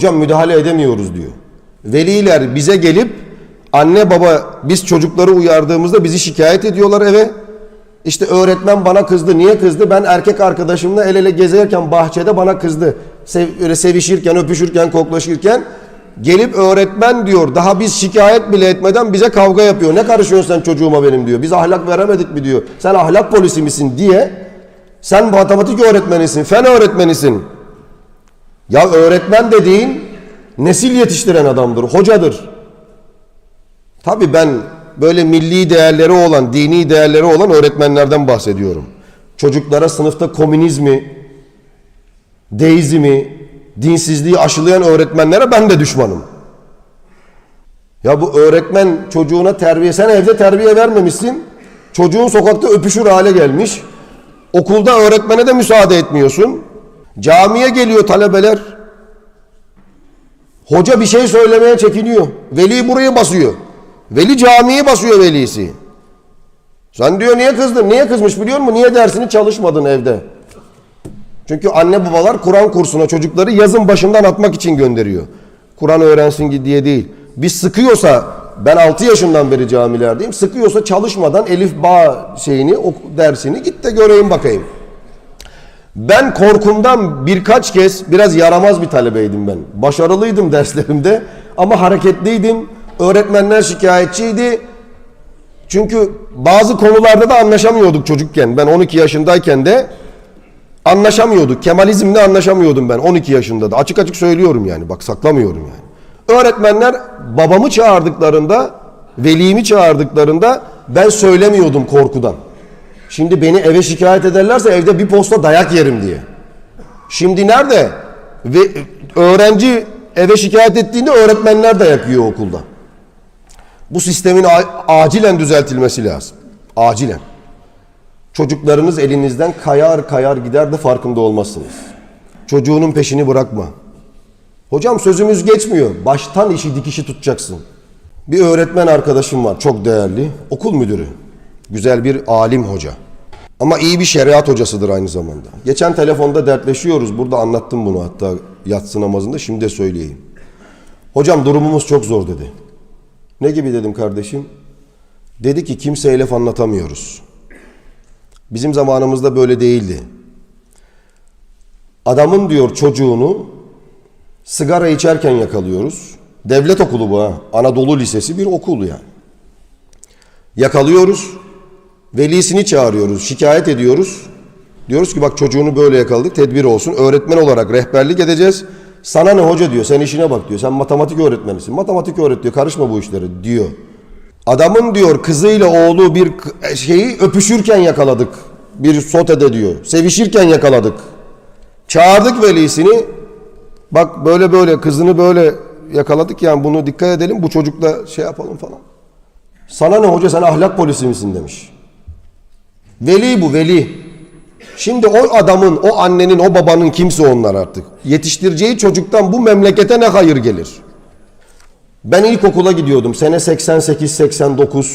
Hocam müdahale edemiyoruz diyor. Veliler bize gelip anne baba biz çocukları uyardığımızda bizi şikayet ediyorlar eve. İşte öğretmen bana kızdı. Niye kızdı? Ben erkek arkadaşımla el ele gezerken bahçede bana kızdı. Sev, öyle sevişirken, öpüşürken, koklaşırken gelip öğretmen diyor. Daha biz şikayet bile etmeden bize kavga yapıyor. Ne karışıyorsun sen çocuğuma benim diyor. Biz ahlak veremedik mi diyor. Sen ahlak polisi misin diye. Sen matematik öğretmenisin, fen öğretmenisin. Ya öğretmen dediğin nesil yetiştiren adamdır, hocadır. Tabii ben böyle milli değerleri olan, dini değerleri olan öğretmenlerden bahsediyorum. Çocuklara sınıfta komünizmi, deizmi, dinsizliği aşılayan öğretmenlere ben de düşmanım. Ya bu öğretmen çocuğuna terbiye, sen evde terbiye vermemişsin. Çocuğun sokakta öpüşür hale gelmiş. Okulda öğretmene de müsaade etmiyorsun. Camiye geliyor talebeler. Hoca bir şey söylemeye çekiniyor. Veli burayı basıyor. Veli camiyi basıyor velisi. Sen diyor niye kızdın? Niye kızmış biliyor musun? Niye dersini çalışmadın evde? Çünkü anne babalar Kur'an kursuna çocukları yazın başından atmak için gönderiyor. Kur'an öğrensin diye değil. Biz sıkıyorsa ben 6 yaşından beri camilerdeyim. Sıkıyorsa çalışmadan elif ba şeyini o dersini git de göreyim bakayım. Ben korkumdan birkaç kez biraz yaramaz bir talebeydim ben. Başarılıydım derslerimde ama hareketliydim. Öğretmenler şikayetçiydi. Çünkü bazı konularda da anlaşamıyorduk çocukken. Ben 12 yaşındayken de anlaşamıyorduk. Kemalizmle anlaşamıyordum ben 12 yaşında da. Açık açık söylüyorum yani. Bak saklamıyorum yani. Öğretmenler babamı çağırdıklarında, velimi çağırdıklarında ben söylemiyordum korkudan. Şimdi beni eve şikayet ederlerse evde bir posta dayak yerim diye. Şimdi nerede? Ve öğrenci eve şikayet ettiğinde öğretmenler dayak yiyor okulda. Bu sistemin acilen düzeltilmesi lazım. Acilen. Çocuklarınız elinizden kayar kayar gider de farkında olmazsınız. Çocuğunun peşini bırakma. Hocam sözümüz geçmiyor. Baştan işi dikişi tutacaksın. Bir öğretmen arkadaşım var çok değerli. Okul müdürü. Güzel bir alim hoca. Ama iyi bir şeriat hocasıdır aynı zamanda. Geçen telefonda dertleşiyoruz. Burada anlattım bunu hatta yatsı namazında. Şimdi de söyleyeyim. Hocam durumumuz çok zor dedi. Ne gibi dedim kardeşim? Dedi ki kimseye laf anlatamıyoruz. Bizim zamanımızda böyle değildi. Adamın diyor çocuğunu sigara içerken yakalıyoruz. Devlet okulu bu ha. Anadolu Lisesi bir okul yani. Yakalıyoruz. Velisini çağırıyoruz. Şikayet ediyoruz. Diyoruz ki bak çocuğunu böyle yakaladık. Tedbir olsun. Öğretmen olarak rehberlik edeceğiz. Sana ne hoca diyor. Sen işine bak diyor. Sen matematik öğretmenisin. Matematik öğret diyor. Karışma bu işlere diyor. Adamın diyor kızıyla oğlu bir k- şeyi öpüşürken yakaladık. Bir sotede diyor. Sevişirken yakaladık. Çağırdık velisini. Bak böyle böyle kızını böyle yakaladık yani bunu dikkat edelim. Bu çocukla şey yapalım falan. Sana ne hoca sen ahlak polisi misin demiş. Veli bu veli. Şimdi o adamın, o annenin, o babanın kimse onlar artık. Yetiştireceği çocuktan bu memlekete ne hayır gelir? Ben ilkokula gidiyordum. Sene 88-89.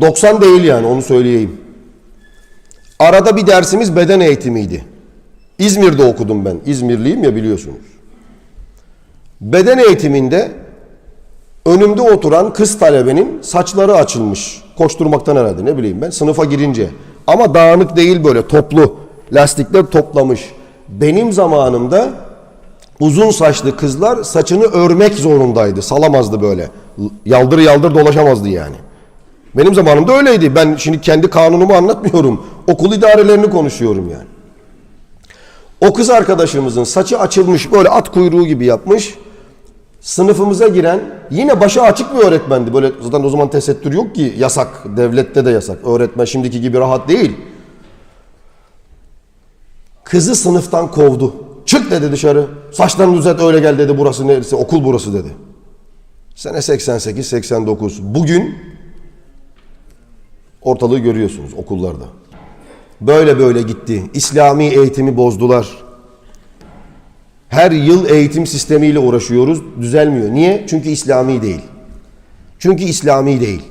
90 değil yani onu söyleyeyim. Arada bir dersimiz beden eğitimiydi. İzmir'de okudum ben. İzmirliyim ya biliyorsunuz. Beden eğitiminde önümde oturan kız talebenin saçları açılmış. Koşturmaktan herhalde ne bileyim ben sınıfa girince. Ama dağınık değil böyle toplu. Lastikler toplamış. Benim zamanımda uzun saçlı kızlar saçını örmek zorundaydı. Salamazdı böyle. Yaldır yaldır dolaşamazdı yani. Benim zamanımda öyleydi. Ben şimdi kendi kanunumu anlatmıyorum. Okul idarelerini konuşuyorum yani. O kız arkadaşımızın saçı açılmış böyle at kuyruğu gibi yapmış. Sınıfımıza giren yine başı açık bir öğretmendi. Böyle zaten o zaman tesettür yok ki yasak. Devlette de yasak. Öğretmen şimdiki gibi rahat değil. Kızı sınıftan kovdu. Çık dedi dışarı. Saçlarını düzelt öyle gel dedi. Burası neresi? Okul burası dedi. Sene 88-89. Bugün ortalığı görüyorsunuz okullarda. Böyle böyle gitti. İslami eğitimi bozdular. Her yıl eğitim sistemiyle uğraşıyoruz. Düzelmiyor. Niye? Çünkü İslami değil. Çünkü İslami değil.